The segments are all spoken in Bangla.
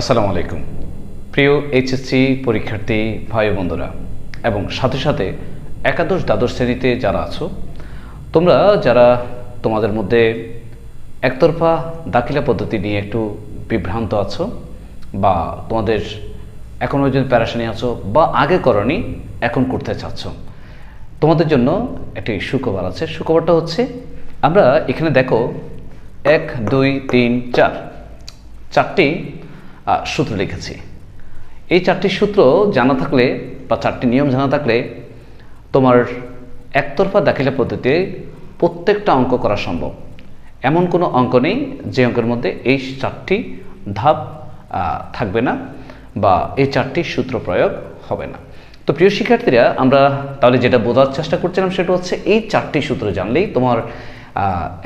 আসসালামু আলাইকুম। প্রিয় এইচএসসি পরীক্ষার্থী ভাই বন্ধুরা, এবং সাথে সাথে একাদশ দ্বাদশ শ্রেণীতে যারা আছো, তোমরা যারা তোমাদের মধ্যে একতরফা দাখিলা পদ্ধতি নিয়ে একটু বিভ্রান্ত আছো, বা তোমাদের এখনও যদি প্যারাশানি আছো, বা আগে করনি, এখন করতে চাচ্ছ, তোমাদের জন্য একটি সুখবর আছে। সুখবরটা হচ্ছে, আমরা এখানে দেখো, এক, দুই, তিন, চার, চারটি সূত্র লিখেছি। এই চারটি সূত্র জানা থাকলে বা চারটি নিয়ম জানা থাকলে তোমার একতরফা দাখিলা পদ্ধতিতে প্রত্যেকটা অঙ্ক করা সম্ভব। এমন কোনো অঙ্ক নেই যে অঙ্কের মধ্যে এই চারটি ধাপ থাকবে না বা এই চারটি সূত্র প্রয়োগ হবে না। তো প্রিয় শিক্ষার্থীরা, আমরা তাহলে যেটা বোঝার চেষ্টা করছিলাম সেটা হচ্ছে এই চারটি সূত্র জানলেই তোমার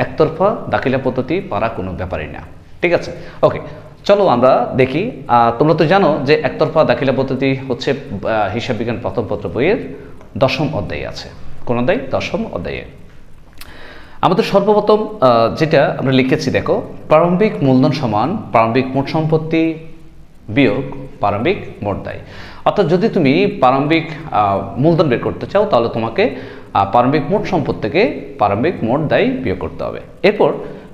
একতরফা দাখিলা পদ্ধতি পারা কোনো ব্যাপারই না। ঠিক আছে? ওকে চলো আমরা দেখি তোমরা তো জানো যে একতরফা দাখিলা পদ্ধতি হচ্ছে হিসাব বিজ্ঞান প্রথম পত্র বইয়ের দশম অধ্যায়ে আছে। কোন অধ্যায়? দশম অধ্যায়ে। আমাদের সর্বপ্রথম যেটা আমরা লিখেছি, দেখো, প্রারম্ভিক মূলধন সমান প্রারম্ভিক মোট সম্পত্তি বিয়োগ প্রারম্ভিক মোট দায়। অর্থাৎ যদি তুমি প্রারম্ভিক মূলধন বের করতে চাও, তাহলে তোমাকে প্রারম্ভিক মোট সম্পদ থেকে প্রারম্ভিক মোট দায় বিয়োগ করতে হবে। এরপর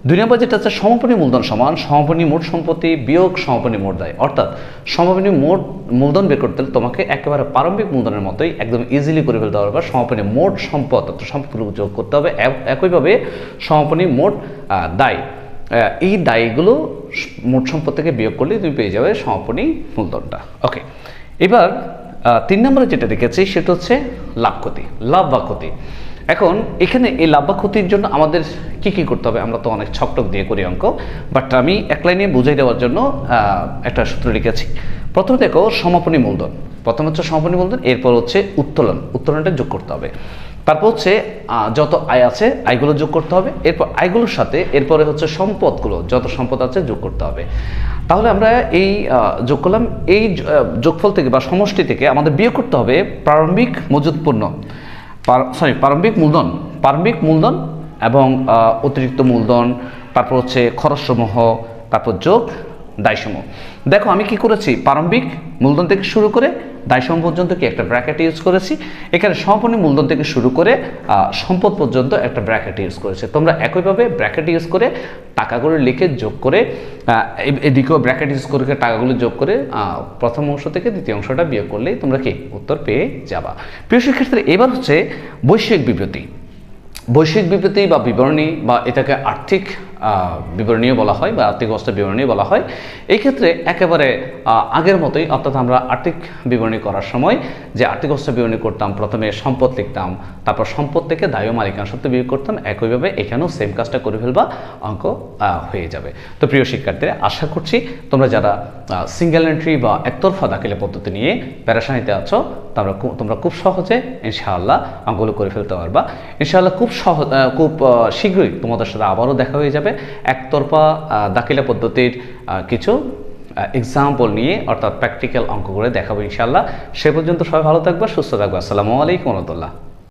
দুই নম্বর যেটা হচ্ছে সমাপনী মূলধন সমান সমাপনী মোট সম্পত্তি বিয়োগ সমাপনী মোট দায়। অর্থাৎ সমাপনী মোট মূলধন বের করতে তোমাকে একেবারে প্রারম্ভিক মূলধনের মতোই একদম ইজিলি করে ফেলতে হবে সমাপনী মোট সম্পদ, অর্থাৎ সম্পদগুলো যোগ করতে হবে একইভাবে সমাপনী মোট দায়। এই দায়গুলো মোট সম্পদ থেকে বিয়োগ করলে তুমি পেয়ে যাবে সমাপনী মূলধনটা। ওকে এবার তিন নম্বরে যেটা দেখেছি সেটা হচ্ছে লাভ ক্ষতি। লাভ বা ক্ষতি। এখন এখানে এই লাভ বা ক্ষতির জন্য আমাদের কি কি করতে হবে? আমরা তো অনেক ছকটক দিয়ে করি, অঙ্ক। বাট আমি এক লাইনে বুঝাই দেওয়ার জন্য একটা সূত্র লিখেছি। প্রথমে দেখো সমাপনী মূলধন। প্রথম হচ্ছে সমাপনী মূলধন, এরপর হচ্ছে উত্তোলন। উত্তোলনটা যোগ করতে হবে। তারপর হচ্ছে যত আয় আছে, আয়গুলো যোগ করতে হবে। এরপর আয়গুলোর সাথে, এরপরে হচ্ছে সম্পদগুলো, যত সম্পদ আছে, যোগ করতে হবে। তাহলে আমরা এই যোগ করলাম। এই যোগফল থেকে বা সমষ্টি থেকে আমাদের বিয়োগ করতে হবে প্রারম্ভিক মজুত পণ্য সরি প্রারম্ভিক মূলধন প্রারম্ভিক মূলধন এবং অতিরিক্ত মূলধন, তারপর হচ্ছে খরচসমূহ তারপর যোগ, দায়সমূহ। দেখো, আমি কি করেছি? প্রারম্ভিক মূলধন থেকে শুরু করে দায়সমূহ পর্যন্ত কি একটা ব্র্যাকেট ইউজ করেছি? এখানে সমাপনী মূলধন থেকে শুরু করে সম্পদ পর্যন্ত একটা ব্র্যাকেট ইউজ করেছে। তোমরা একইভাবে ব্র্যাকেট ইউজ করে টাকাগুলো লিখে যোগ করে এদিকেও ব্র্যাকেট ইউজ করে, টাকাগুলো যোগ করে প্রথম অংশ থেকে দ্বিতীয় অংশটা বিয়োগ করলেই তোমরা কি উত্তর পেয়ে যাবা। প্রিয় শিক্ষার্থীরা, এবার হচ্ছে বৈশ্বিক বিবৃতি। বৈশ্বিক বিবৃতি বা বিবরণী বা এটাকে আর্থিক আহ, বিবরণীও বলা হয় বা আর্থিক অবস্থা বিবরণী বলা হয়। এই ক্ষেত্রে একেবারে আগের মতোই অর্থাৎ আমরা আর্থিক বিবরণী করার সময় যে আর্থিক অবস্থা বিবরণী করতাম প্রথমে সম্পদ লিখতাম তারপর সম্পদ থেকে মালিকানা সত্ত্ব বিয়োগ করতাম একইভাবে এখানেও সেম কাজটা করে ফেলবা অঙ্ক হয়ে যাবে। তো প্রিয় শিক্ষার্থীরা আশা করছি তোমরা যারা সিঙ্গেল এন্ট্রি বা একতরফা দাখিলা পদ্ধতি নিয়ে প্যারাশানিতে আছো তোমরা তোমরা খুব সহজে, ইনশাআল্লাহ অঙ্কগুলো করে ফেলতে পারবা। ইনশাআল্লাহ খুব সহজ খুব শীঘ্রই তোমাদের সাথে আবারও দেখা হয়ে যাবে। একতরফা দাখিলা পদ্ধতির কিছু এক্সাম্পল নিয়ে, অর্থাৎ প্র্যাকটিক্যাল অঙ্ক করে দেখাবো, ইনশাআল্লাহ। সে পর্যন্ত সবাই ভালো থাকবে, সুস্থ থাকবে। আসসালামু আলাইকুম রহমতুল্লাহ।